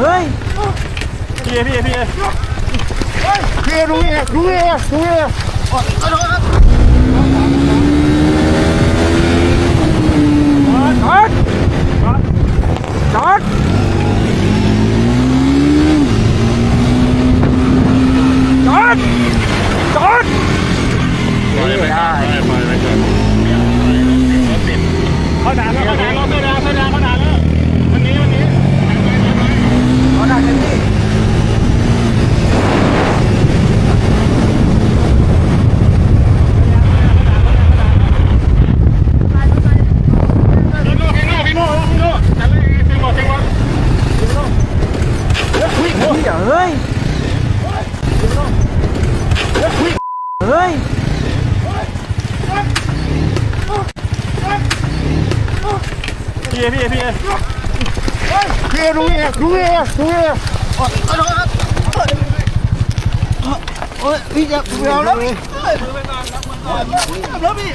เฮ้ยพี่พี่พี่พี่รู้เองรู้เองรู้เองจอดจอดจอดจอด ปล่อยไปก่อนปล่อยไปก่อน เขาด่าแล้วเขาด่าแล้วเขาด่าเขาด่าเขาด่าแล้ววันนี้วันนี้ เอาได้เลยพี่ พี่โน่พี่โน่พี่โน่พี่โน่จัดเลยเซ็งหมดเซ็งหมด พี่ เฮ้ยเฮ้ยพี่พี่พี่พี่รู้เองรู้เองรู้เองโอ้ยพี่จะเอาแล้วพี่แล้วพี่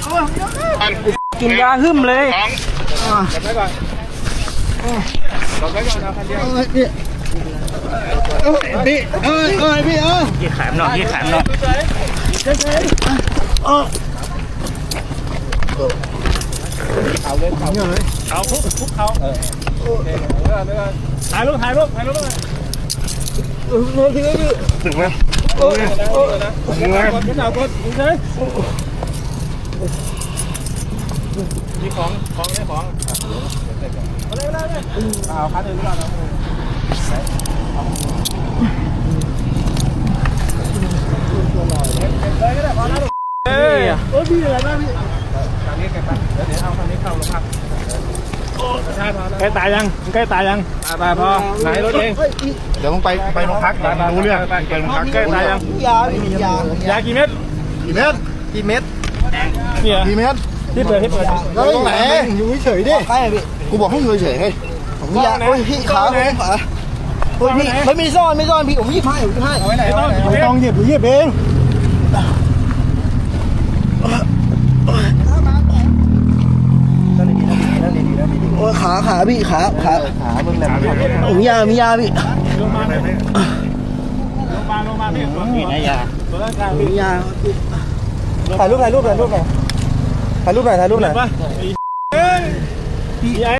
กินยาหึมเลย พี่เอ้ยเอ้ยพี่เอ้ยยี่ขามหน่อยยี่ขามหน่อยเอาคุกคุกเขาเออถ่ายรูปถ่ายรูปถ่ายรูปถึงไหมยังไงกดเอากดยิงเลยนี่ของของนี่ของเอาเลยเอาเลยเอาคัดเลยก่อนเอาเอ้ยโอ้ยพี่อะไรบ้างพี่ทางนี้เก็บไปเดี๋ยวเดี๋ยวเอาทางนี้เข้าโรงพักใกล้ตายยังใกล้ตายยังตายตายพอไหนรถเองเดี๋ยวต้องไปไปโรงพักเดี๋ยวรู้เรื่องไปโรงพักใกล้ตายยังยาพี่ยายากี่เม็ดกี่เมตรกี่เมตรเนี่ยกี่เมตรที่เปิดที่เปิดแล้วตรงไหนอยู่เฉยดิใช่พี่กูบอกให้อยู่เฉยๆให้ผมยาโอ้ยพี่ขาผมขาโอ้ยพี่ไม่มีซ่อนไม่ซ่อนพี่ผมยี่ห้าผมยี่ห้าไหนต้องไม่ต้องหยิบหรือหยิบเอง โอ้ยขาขาพี่ขาขาขามึงแหลมผมยามียาพี่ลงมาลงมาลงมาพี่ตัวไหนยาตัวร่างกายมียาถ่ายรูปถ่ายรูปถ่ายรูปหน่อยถ่ายรูปหน่อยถ่ายรูปหน่อยป่ะเฮ้ยพี่ไอ้